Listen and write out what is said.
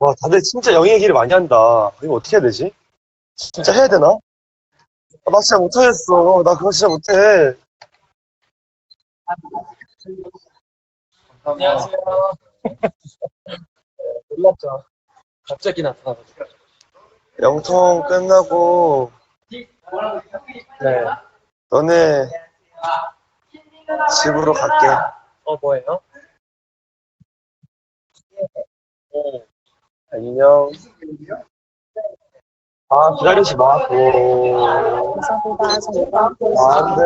와, 다들 진짜 영예 길을 많이 한다. 이거 어떻게 해야 되지? 진짜 해야 되나? 아, 나 진짜 못하겠어. 나 그거 진짜 못해. 안녕하세요. 놀랍죠? 갑자기 나타나가지고. 영통 끝나고 네. 너네 집으로 갈게. 어, 뭐예요? 오, 안녕. 아, 기다리지 마. 오. 아, 안 돼.